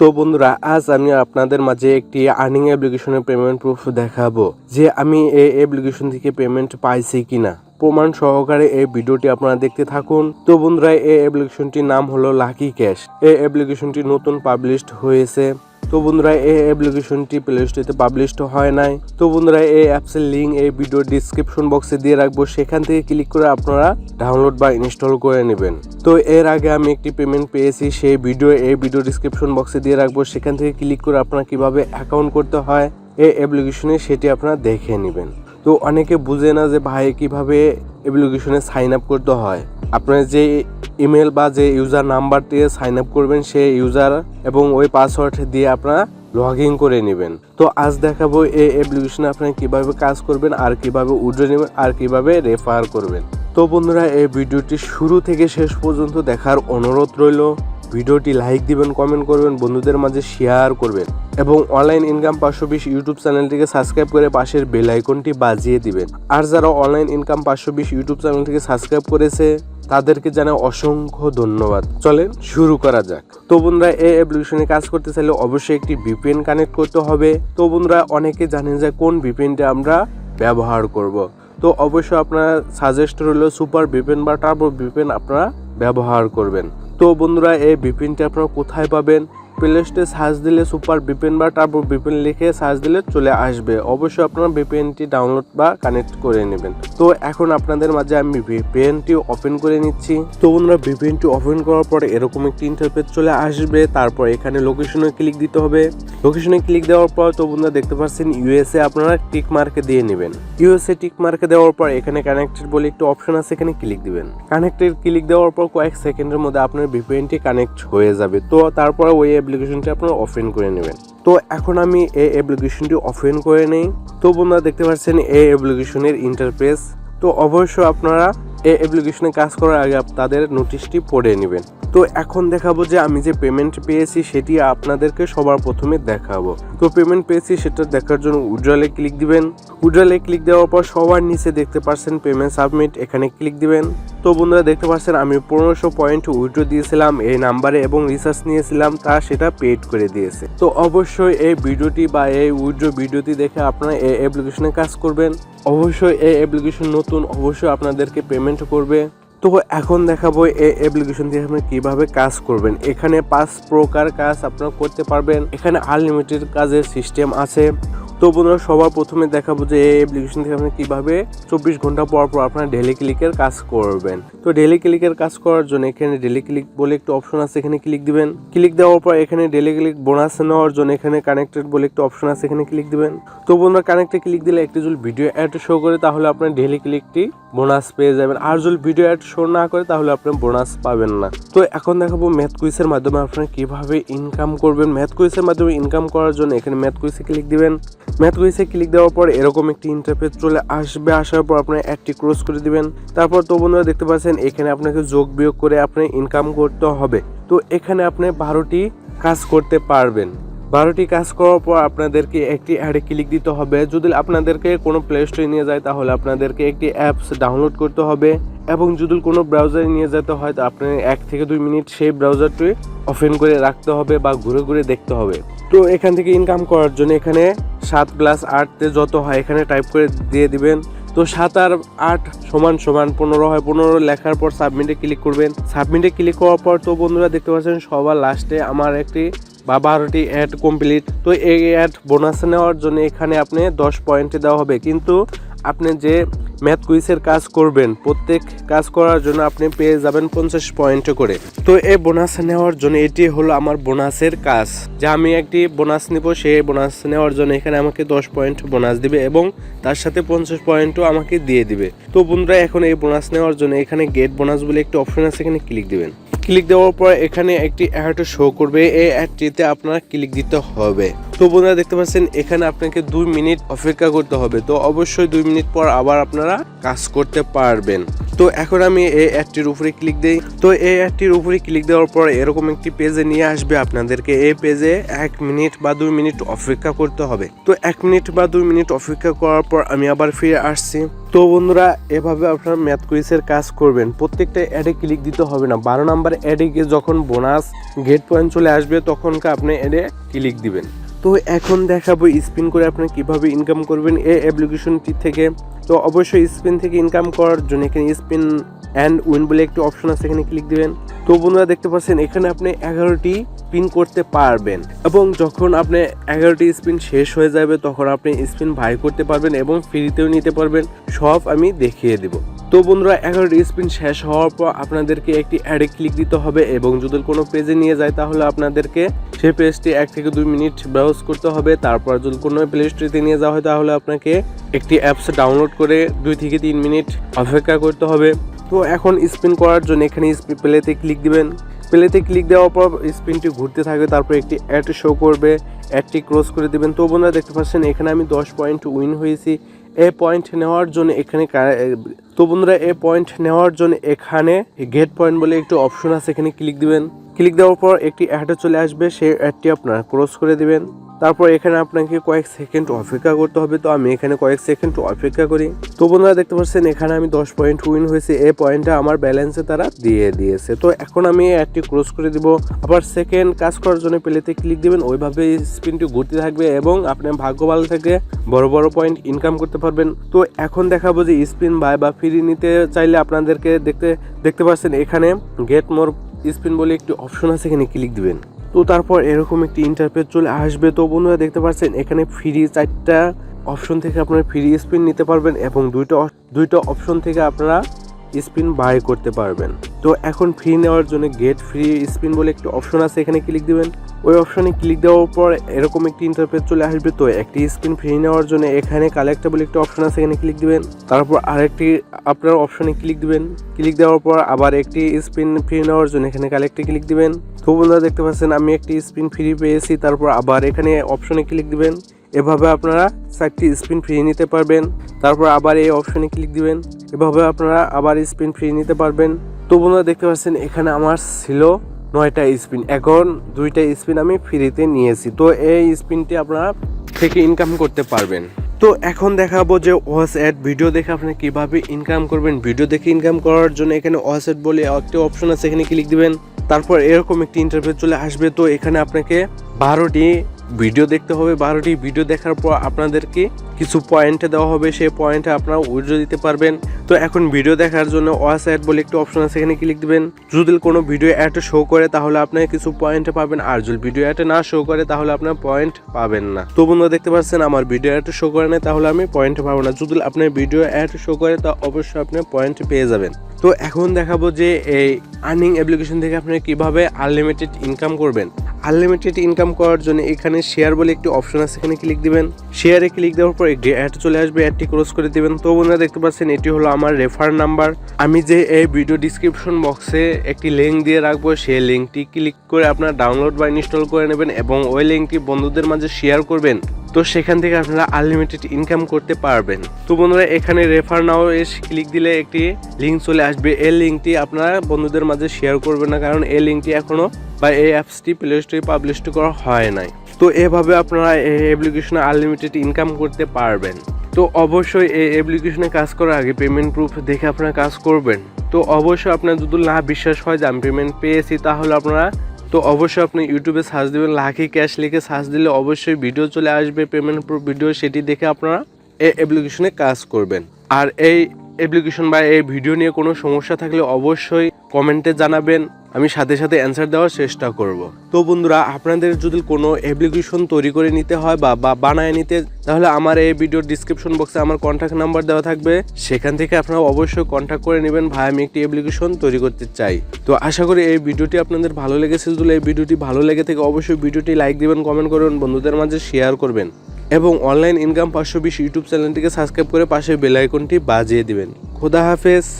তো বন্ধুরা, আজ আমি আপনাদের মাঝে একটি আর্নিং অ্যাপ্লিকেশনের পেমেন্ট প্রুফ দেখাবো, যে আমি এই অ্যাপ্লিকেশন থেকে পেমেন্ট পাইছি কিনা। প্রমাণ সহকারে এই ভিডিওটি আপনারা দেখতে থাকুন। তো বন্ধুরা, এই অ্যাপ্লিকেশনটির নাম হলো লাকি ক্যাশ এই অ্যাপ্লিকেশনটি নতুন পাবলিশড হয়েছে। তো বন্ধুরা, এই অ্যাপ্লিকেশনটি প্লে স্টোরে পাবলিশড হয় নাই। তো বন্ধুরা, এই অ্যাপসের লিঙ্ক এই ভিডিও ডিসক্রিপশন বক্সে দিয়ে রাখব। সেখান থেকে ক্লিক করে আপনারা ডাউনলোড বা ইনস্টল করে নেবেন। তো এর আগে আমি একটি পেমেন্ট পেয়েছি, সেই ভিডিও এই ভিডিও ডিসক্রিপশন বক্সে দিয়ে রাখব। সেখান থেকে ক্লিক করে আপনারা কীভাবে অ্যাকাউন্ট করতে হয়, এই অ্যাপ্লিকেশনে সেটি আপনারা দেখে নেবেন। তো অনেকে বুঝে না যে ভাই, কীভাবে অ্যাপ্লিকেশনে সাইন আপ করতে হয়। আপনার যে ইমেল বা যে ইউজার নাম্বার দিয়ে সাইন আপ করবেন সেই ইউজার এবং ওই পাসওয়ার্ড দিয়ে আপনার লগ ইন করে নেবেন। তো আজ দেখাবো এই অ্যাপ্লিকেশনে আপনারা কীভাবে কাজ করবেন, আর কীভাবে উড্রে নেবেন, আর কীভাবে রেফার করবেন। তো বন্ধুরা, এই ভিডিওটি শুরু থেকে শেষ পর্যন্ত দেখার অনুরোধ রইল। ভিডিওটি লাইক দিবেন কমেন্ট করবেন, বন্ধুদের মাঝে শেয়ার করবেন এবং অনলাইন ইনকাম পাঁচশো বিশ ইউটিউব চ্যানেলটিকে সাবস্ক্রাইব করে পাশের বেল আইকনটি বাজিয়ে দিবেন। আর যারা অনলাইন ইনকাম পাঁচশো বিশ ইউটিউব চ্যানেলটিকে সাবস্ক্রাইব করেছে, তাদেরকে জানাই অসংখ্য ধন্যবাদ। চলেন শুরু করা যাক। তো বন্ধুরা, এই অ্যাপ্লিকেশনে কাজ করতে চাইলে অবশ্যই একটি ভিপিএন কানেক্ট করতে হবে। তো বন্ধুরা, অনেকে জানেন যে কোন ভিপিএনটা আমরা ব্যবহার করব। তো অবশ্যই আপনার সাজেস্ট রইল সুপার ভিপিএন বা টার্বো ভিপিএন আপনারা ব্যবহার করবেন। তো বন্ধুরা এই বিপিনটা আপনারা কোথায় পাবেন? প্লে স্টোরে সার্চ দিলে সুপার ভিপিএন বা টার্বো ভিপিএন লিখে সার্চ দিলে চলে আসবে। অবশ্যই আপনারা ভিপিএনটি ডাউনলোড বা কানেক্ট করে নেবেন। তো এখন আপনাদের মাঝে আমি ভিপিএনটি ওপেন করে নিচ্ছি। তো বন্ধুরা ভিপিএনটি ওপেন করার পরে এরকম একটি ইন্টারফেস চলে আসবে। তারপর এখানে লোকেশনে ক্লিক দিতে হবে। লোকেশনে ক্লিক দেওয়ার পর তো বন্ধুরা, দেখতে পাচ্ছেন ইউএসএ আপনারা টিক মার্কে দিয়ে নেবেন। ইউএসএ টিক মার্কে দেওয়ার পর এখানে কানেক্টেড বলে একটি অপশন আছে, এখানে ক্লিক দিবেন। কানেক্টেড ক্লিক দেওয়ার পর কয়েক সেকেন্ডের মধ্যে আপনার ভিপিএনটি কানেক্ট হয়ে যাবে। তো তারপরে ওই অ্যাপ্লিকেশনটি আপনারা ওপেন করে নেবেন। তো এখন আমি এই অ্যাপ্লিকেশনটি ওপেন করে নেই। তো বন্ধুরা দেখতে পাচ্ছেন এই অ্যাপ্লিকেশনের ইন্টারফেস তো অবশ্যই আপনারা এই অ্যাপ্লিকেশনে কাজ করার আগে তাদের নোটিশটি পড়ে নেবেন। তো এখন দেখাবো যে আমি যে পেমেন্ট পেয়েছি সেটি আপনাদেরকে সবার প্রথমে দেখাবো। তো পেমেন্ট পেয়েছি সেটা দেখার জন্য উজ্জ্বলে ক্লিক দিবেন। উজ্জ্বলে ক্লিক দেওয়ার পর সবার নিচে দেখতে পাচ্ছেন পেমেন্ট সাবমিট এখানে ক্লিক দিবেন। তো বন্ধুরা দেখতে পাচ্ছেন, আমি পনেরোশো পয়েন্ট উইড্রো দিয়েছিলাম, এই নাম্বারে এবং রিসার্চ নিয়েছিলাম তা সেটা পেড করে দিয়েছে। তো অবশ্যই এই ভিডিওটি বা এই উইড্রো ভিডিওটি দেখে আপনারা এই অ্যাপ্লিকেশনে কাজ করবেন। অবশ্যই এই অ্যাপ্লিকেশন নতুন, অবশ্যই আপনাদেরকে পেমেন্ট করবে। তো এখন দেখাবো এই অ্যাপ্লিকেশন দিয়ে আপনি কীভাবে কাজ করবেন। এখানে পাঁচ প্রকার কাজ আপনারা করতে পারবেন। এখানে আনলিমিটেড কাজের সিস্টেম আছে। তো বন্ধুরা, সবার প্রথমে দেখাবো যে এই অ্যাপ্লিকেশন থেকে আপনি কীভাবে চব্বিশ ঘণ্টা পর পর আপনার ডেলি ক্লিকের কাজ করবেন। তো ডেলি ক্লিকের কাজ করার জন্য এখানে ডেলি ক্লিক বলে একটা অপশন আছে, এখানে ক্লিক দিবেন। ক্লিক দেওয়ার পর এখানে ডেলি ক্লিক বোনাস নেওয়ার জন্য এখানে কানেক্টেড বলে একটা অপশন আছে, এখানে ক্লিক দিবেন। তো বন্ধুরা কানেক্টে ক্লিক দিলে একটি যদি ভিডিও অ্যাড শো করে, তাহলে আপনার ডেলি ক্লিকটি বোনাস পেয়ে যাবেন। আর যদি ভিডিও অ্যাড শো না করে, তাহলে আপনি বোনাস পাবেন না। তো এখন দেখাবো ম্যাথ কুইজের মাধ্যমে আপনারা কীভাবে ইনকাম করবেন। ম্যাথ কুইজের মাধ্যমে ইনকাম করার জন্য এখানে ম্যাথ কুইজে ক্লিক দিবেন। ম্যাথ কুইজে ক্লিক দেওয়ার পর এরকম একটি ইন্টারফেস চলে আসবে। আসার পর আপনার অ্যাডটি ক্লোজ করে দিবেন। তারপর তো বন্ধুরা দেখতে পাচ্ছেন, এখানে আপনাকে যোগ বিয়োগ করে আপনি ইনকাম করতে হবে। তো এখানে আপনি বারোটি কাজ করতে পারবেন। বারোটি কাজ করার পর আপনাদেরকে একটি অ্যাডে ক্লিক দিতে হবে। যদি আপনাদেরকে কোনো প্লে স্টোরে নিয়ে যায়, তাহলে আপনাদেরকে একটি অ্যাপস ডাউনলোড করতে হবে। এবং যদি কোনো ব্রাউজারে নিয়ে যেতে হয়, তো আপনার এক থেকে দুই মিনিট সেই ব্রাউজারটি ওপেন করে রাখতে হবে বা ঘুরে ঘুরে দেখতে হবে। তো এখান থেকে ইনকাম করার জন্য এখানে সাত প্লাস আটতে যত হয় এখানে টাইপ করে দিয়ে দিবেন। তো সাত আর আট সমান সমান পনেরো হয়। পনেরো লেখার পর সাবমিটে ক্লিক করবেন। সাবমিটে ক্লিক করার পর তো বন্ধুরা দেখতে পাচ্ছেন, সবার লাস্টে আমার একটি বা বারোটি অ্যাড কমপ্লিট তো এই অ্যাড বোনাস নেওয়ার জন্য এখানে আপনি দশ পয়েন্টে দেওয়া হবে। কিন্তু আপনি যে ম্যাথ কুইজের কাজ করবেন। প্রত্যেক কাজ করার জন্য আপনি পেয়ে যাবেন পঞ্চাশ পয়েন্ট করে। তো এই বোনাস নেওয়ার জন্য এটি হলো আমার বোনাসের কাজ। যা আমি একটি বোনাস নিব সেই বোনাস নেওয়ার জন্য এখানে আমাকে দশ পয়েন্ট বোনাস দিবে এবং তার সাথে পঞ্চাশ পয়েন্টও আমাকে দিয়ে দিবে। তো বন্ধুরা, এখন এই বোনাস নেওয়ার জন্য এখানে গেট বোনাস বলে একটি অপশন আছে, এখানে ক্লিক দিবেন। ক্লিক দেওয়ার পর এখানে একটি অ্যাড শো করবে। এই অ্যাডটিতে আপনার ক্লিক দিতে হবে। তো বন্ধুরা দেখতে পাচ্ছেন, এখানে আপনাকে দুই মিনিট অপেক্ষা করতে হবে। তো অবশ্যই দুই মিনিট পর আবার আপনারা কাজ করতে পারবেন। তো এখন আমি এই অ্যাডটির উপরে ক্লিক দিই। তো এই অ্যাডটির উপরে ক্লিক দেওয়ার পর এরকম একটি পেজে নিয়ে আসবে আপনাদেরকে। এই পেজে এক মিনিট বা দুই মিনিট অপেক্ষা করতে হবে। তো এক মিনিট বা দুই মিনিট অপেক্ষা করার পর আমি আবার ফিরে আসছি। তো বন্ধুরা, এভাবে আপনারা ম্যাথ কুইজের কাজ করবেন। প্রত্যেকটা অ্যাডে ক্লিক দিতে হবে না। বারো নাম্বার অ্যাডে গিয়ে যখন বোনাস গেট পয়েন্ট চলে আসবে তখন আপনি অ্যাডে ক্লিক দিবেন। তো এখন দেখাবো স্পিন করে আপনি কীভাবে ইনকাম করবেন এই অ্যাপ্লিকেশনটি থেকে। তো অবশ্যই স্পিন থেকে ইনকাম করার জন্য এখানে স্পিন অ্যান্ড উইন বলে একটি অপশন আছে, এখানে ক্লিক দিবেন। তো বন্ধুরা দেখতে পাচ্ছেন, এখানে আপনি এগারোটি স্পিন করতে পারবেন এবং যখন আপনি এগারোটি স্পিন শেষ হয়ে যাবে, তখন আপনি স্পিন ভাই করতে পারবেন এবং ফ্রিতেও নিতে পারবেন। সব আমি দেখিয়ে দেব। তো বন্ধুরা এগারোটি স্পিন শেষ হওয়ার পর আপনাদেরকে একটি অ্যাডে ক্লিক দিতে হবে এবং যদি কোনো পেজে নিয়ে যায়, তাহলে আপনাদেরকে সেই পেজটি এক থেকে দুই মিনিট ব্রাউজ করতে হবে। তারপর যদি কোনো প্লে স্টোরিতে নিয়ে যাওয়া হয়, তাহলে আপনাকে একটি অ্যাপস ডাউনলোড করে দুই থেকে তিন মিনিট অপেক্ষা করতে হবে। তো এখন স্পিন করার জন্য এখানে প্লেতে ক্লিক দিবেন। প্লেতে ক্লিক দেওয়ার পর স্পিনটি ঘুরতে থাকবে, তারপর একটি অ্যাড শো করবে। অ্যাডটি ক্রস করে দেবেন। তো বন্ধুরা, দেখতে পাচ্ছেন, এখানে আমি দশ পয়েন্ট উইন হয়েছি। এ পয়েন্ট নেওয়ার জন্য এখানে তো বন্ধুরা, এ পয়েন্ট নেওয়ার জন্য এখানে গেট পয়েন্ট বলে একটি অপশন আছে, এখানে ক্লিক দিবেন। ক্লিক দেওয়ার পর একটি অ্যাডে চলে আসবে, সেই অ্যাডটি আপনারা ক্রস করে দিবেন। তারপর এখানে আপনাকে কয়েক সেকেন্ড অপেক্ষা করতে হবে। তো আমি এখানে কয়েক সেকেন্ড অপেক্ষা করি। তো বন্ধুরা দেখতে পাচ্ছেন, এখানে আমি দশ পয়েন্ট উইন হয়েছে। এই পয়েন্টটা আমার ব্যালেন্সে তারা দিয়ে দিয়েছে। তো এখন আমি অ্যাডটি ক্লোজ করে দিব। আবার সেকেন্ড কাজ করার জন্য প্লেতে ক্লিক দিবেন। ওইভাবে স্পিনটি ঘুরতে থাকবে এবং আপনি ভাগ্য ভালো থেকে বড় বড় পয়েন্ট ইনকাম করতে পারবেন। তো এখন দেখাবো যে স্পিন বাই বা ফ্রি নিতে চাইলে আপনাদেরকে দেখতে দেখতে পাচ্ছেন, এখানে গেট মোর স্পিন বলে একটি অপশন আছে। এখানে ক্লিক দিবেন। তো তারপর এরকম একটি ইন্টারফেস চলে আসবে। তো বন্ধুরা দেখতে পাচ্ছেন, এখানে ফ্রি চারটা অপশন থেকে আপনারা ফ্রি স্পিন নিতে পারবেন এবং দুইটা দুইটা অপশন থেকে আপনারা স্পিন বাই করতে পারবেন। তো এখন ফ্রি নেওয়ার জন্য গেট ফ্রি স্পিন বলে একটি অপশন আছে, এখানে ক্লিক দিবেন। ওই অপশনে ক্লিক দেওয়ার পর এরকম একটি ইন্টারফেস চলে আসবে। তো একটি স্পিন ফ্রি নেওয়ার জন্য এখানে কালেক্টেবল একটি অপশন আছে, এখানে ক্লিক দিবেন। তারপর আরেকটি আপনার অপশনে ক্লিক দিবেন। ক্লিক দেওয়ার পর আবার একটি স্পিন ফ্রি নেওয়ার জন্য এখানে কালেক্টে ক্লিক দিবেন। তো বন্ধুরা দেখতে পাচ্ছেন, আমি একটি স্পিন ফ্রি পেয়েছি, তারপর আবার এখানে অপশনে ক্লিক দিবেন। এভাবে আপনারা চারটি স্পিন ফ্রি নিতে পারবেন। তারপর আবার এই অপশনে ক্লিক দিবেন। এভাবে আপনারা আবার স্পিন ফ্রি নিতে পারবেন। তো বন্ধুরা, দেখতে পাচ্ছেন, এখানে আমার ছিল নয়টা স্পিন এখন দুইটা স্পিন আমি ফ্রিতে নিয়েছি। তো এই স্পিনটি আপনারা থেকে ইনকাম করতে পারবেন। তো এখন দেখাবো যে ওয়াস অ্যাড ভিডিও দেখে আপনি কীভাবে ইনকাম করবেন। ভিডিও দেখে ইনকাম করার জন্য এখানে ওয়াস অ্যাড বলে একটি অপশন আছে, এখানে ক্লিক দিবেন। তারপর এরকম একটি ইন্টারভিউ চলে আসবে। তো এখানে আপনাকে বারোটি ভিডিও দেখতে হবে, বারোটি ভিডিও দেখার পর আপনাদেরকে কিছু পয়েন্ট দেওয়া হবে, সেই পয়েন্টে আপনারা উইড্রো দিতে পারবেন। তো এখন ভিডিও দেখার জন্য ওয়াস অ্যাড বলে একটি অপশন আছে, এখানে ক্লিক দেবেন। যদি কোনো ভিডিও অ্যাড শো করে, তাহলে আপনার কিছু পয়েন্ট পাবেন। আর যদি ভিডিও অ্যাড না শো করে, তাহলে আপনার পয়েন্ট পাবেন না। তো বন্ধুরা, দেখতে পাচ্ছেন আমার ভিডিও অ্যাড শো করে না তাহলে আমি পয়েন্ট পাবো না। যদি আপনার ভিডিও অ্যাড শো করে, তা অবশ্যই আপনি পয়েন্ট পেয়ে যাবেন। তো এখন দেখাবো যে এই আর্নিং অ্যাপ্লিকেশন থেকে আপনি কীভাবে আনলিমিটেড ইনকাম করবেন। আনলিমিটেড ইনকাম করার জন্য এখানে শেয়ার বলে একটি অপশন আছে, এখানে ক্লিক দিবেন। শেয়ারে ক্লিক দেওয়ার পর একটি অ্যাড চলে আসবে অ্যাডটি ক্রস করে দিবেন। তো বন্ধুরা, দেখতে পাচ্ছেন, এটি হলো আমার রেফার নাম্বার আমি যে এই ভিডিও ডিসক্রিপশন বক্সে একটি লিঙ্ক দিয়ে রাখব, সেই লিঙ্কটি ক্লিক করে আপনার ডাউনলোড বা ইনস্টল করে নেবেন এবং ওই লিঙ্কটি বন্ধুদের মাঝে শেয়ার করবেন। তো সেখান থেকে আপনারা আনলিমিটেড ইনকাম করতে পারবেন। তো বন্ধুরা, এখানে রেফার নাও এসে ক্লিক দিলে একটি লিঙ্ক চলে আসবে। এই লিঙ্কটি আপনারা বন্ধুদের মাঝে শেয়ার করবেন না, কারণ এই লিঙ্কটি এখনও বা এই অ্যাপসটি প্লে স্টোরে পাবলিশ করা হয় নাই। তো এভাবে আপনারা এই অ্যাপ্লিকেশনে আনলিমিটেড ইনকাম করতে পারবেন। তো অবশ্যই এই অ্যাপ্লিকেশনে কাজ করার আগে পেমেন্ট প্রুফ দেখে আপনারা কাজ করবেন। তো অবশ্যই আপনার যদি না বিশ্বাস হয় যে আমি পেমেন্ট পেয়েছি, তাহলে আপনারা তো অবশ্যই আপনি ইউটিউবে সার্চ দেবেন লাকি ক্যাশ লিখে সার্চ দিলে অবশ্যই ভিডিও চলে আসবে পেমেন্ট ভিডিও সেটি দেখে আপনারা এই অ্যাপ্লিকেশনে কাজ করবেন। আর এই অ্যাপ্লিকেশন বা এই ভিডিও নিয়ে কোনো সমস্যা থাকলে অবশ্যই কমেন্টে জানাবেন, আমি সাথে সাথে অ্যান্সার দেওয়ার চেষ্টা করব। তো বন্ধুরা, আপনাদের যদি কোনো অ্যাপ্লিকেশন তৈরি করে নিতে হয় বা বা বানায় নিতে, তাহলে আমার এই ভিডিওর ডিসক্রিপশন বক্সে আমার কন্ট্যাক্ট নাম্বার দেওয়া থাকবে। সেখান থেকে আপনারা অবশ্যই কন্ট্যাক্ট করে নেবেন। ভাই, আমি একটি অ্যাপ্লিকেশন তৈরি করতে চাই। তো আশা করি এই ভিডিওটি আপনাদের ভালো লেগেছে। যদি এই ভিডিওটি ভালো লেগে থেকে, অবশ্যই ভিডিওটি লাইক দিবেন কমেন্ট করবেন বন্ধুদের মাঝে শেয়ার করবেন। এবং অনলাইন ইনকাম পাঁচশো বিশ ইউটিউব চ্যানেলটিকে সাবস্ক্রাইব করে পাশে বেলাইকনটি বাজিয়ে দিবেন। খোদা হাফেজ।